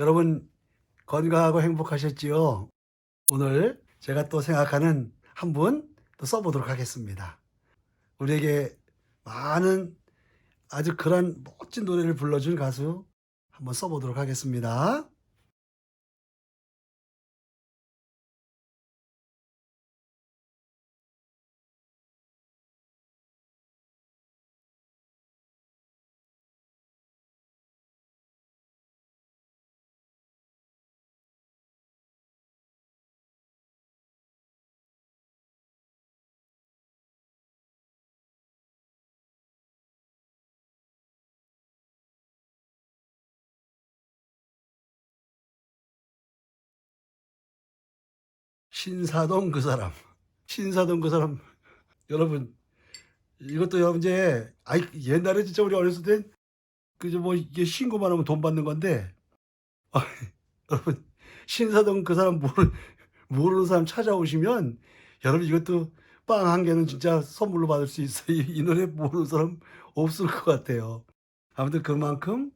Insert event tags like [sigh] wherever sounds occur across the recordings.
여러분 건강하고 행복하셨지요? 오늘 제가 또 생각하는 한 분 또 써보도록 하겠습니다. 우리에게 많은 아주 그런 멋진 노래를 불러준 가수 한번 써보도록 하겠습니다. 신사동 그 사람. 신사동 그 사람. 여러분, 이것도 여러분 이제, 아이, 옛날에 진짜 우리 어렸을 땐, 그저 뭐, 이게 신고만 하면 돈 받는 건데, 아, [laughs] 여러분, 신사동 그 사람 모르, 모르는 사람 찾아오시면, 여러분 이것도 빵 한 개는 진짜 선물로 받을 수 있어요. 이, 이 노래 모르는 사람 없을 것 같아요. 아무튼 그만큼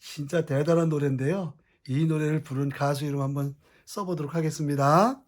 진짜 대단한 노래인데요. 이 노래를 부른 가수 이름 한번 써보도록 하겠습니다.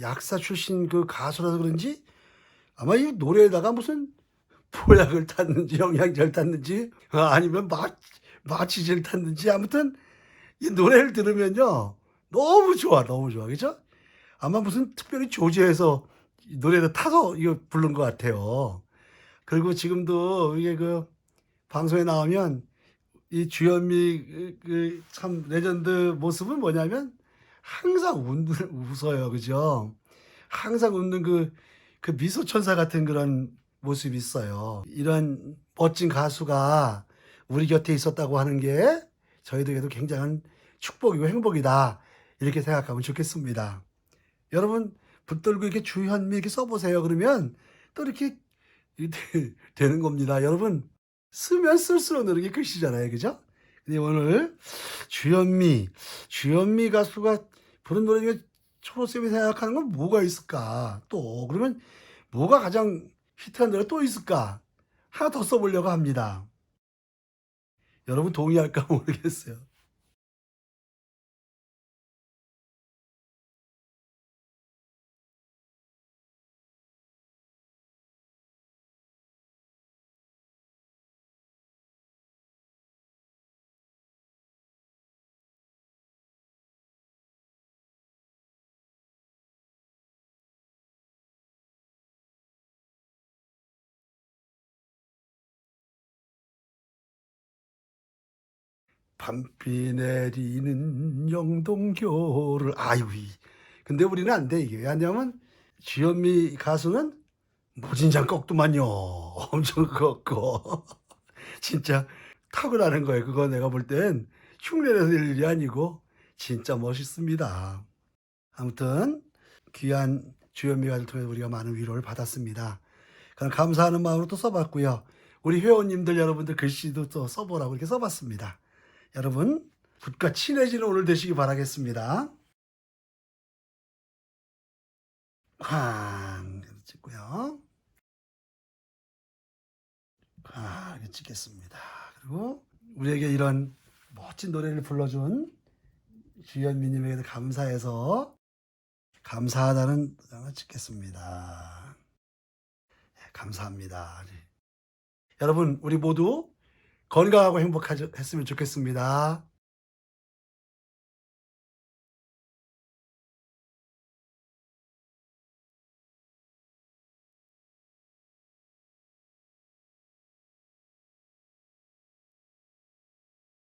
약사 출신 그 가수라서 그런지 아마 이 노래에다가 무슨 보약을 탔는지 영양제를 탔는지 어, 아니면 마, 마취제를 탔는지 아무튼 이 노래를 들으면요 너무 좋아 너무 좋아 그죠? 아마 무슨 특별히 조제해서 이 노래를 타서 이거 부른 것 같아요. 그리고 지금도 이게 그 방송에 나오면 이 주현미 그 참 레전드 모습은 뭐냐면 항상 웃, 웃어요. 그죠? 항상 웃는 그, 그 미소 천사 같은 그런 모습이 있어요. 이런 멋진 가수가 우리 곁에 있었다고 하는 게 저희들에게도 굉장한 축복이고 행복이다. 이렇게 생각하면 좋겠습니다. 여러분, 붙들고 이렇게 주현미 이렇게 써보세요. 그러면 또 이렇게 [laughs] 되는 겁니다. 여러분, 쓰면 쓸수록 느는 게 글씨잖아요. 그죠? 근데 오늘 주현미, 주현미 가수가 부른 노래 중에 초록쌤이 생각하는 건 뭐가 있을까? 또, 그러면 뭐가 가장 히트한 노래 또 있을까? 하나 더 써보려고 합니다. 여러분 동의할까 [laughs] 모르겠어요. 밤비 내리는 영동교를. 아유 이. 근데 우리는 안 돼 이게. 왜냐면 주현미 가수는 무진장 꺾더만요. [laughs] 엄청 꺾고. [laughs] 진짜 탁월하는 거예요. 그거 내가 볼 땐 흉내내서 될 일이 아니고 진짜 멋있습니다. 아무튼 귀한 주현미 가수를 통해서 우리가 많은 위로를 받았습니다. 그럼 감사하는 마음으로 또 써봤고요. 우리 회원님들 여러분들 글씨도 또 써보라고 이렇게 써봤습니다 여러분 붓과 친해지는 오늘 되시기 바라겠습니다. 쾅 찍고요. 쾅 찍겠습니다. 그리고 우리에게 이런 멋진 노래를 불러준 주현미님에게도 감사해서 감사하다는 장을 찍겠습니다. 네, 감사합니다. 여러분 우리 모두 건강하고 행복했으면 좋겠습니다.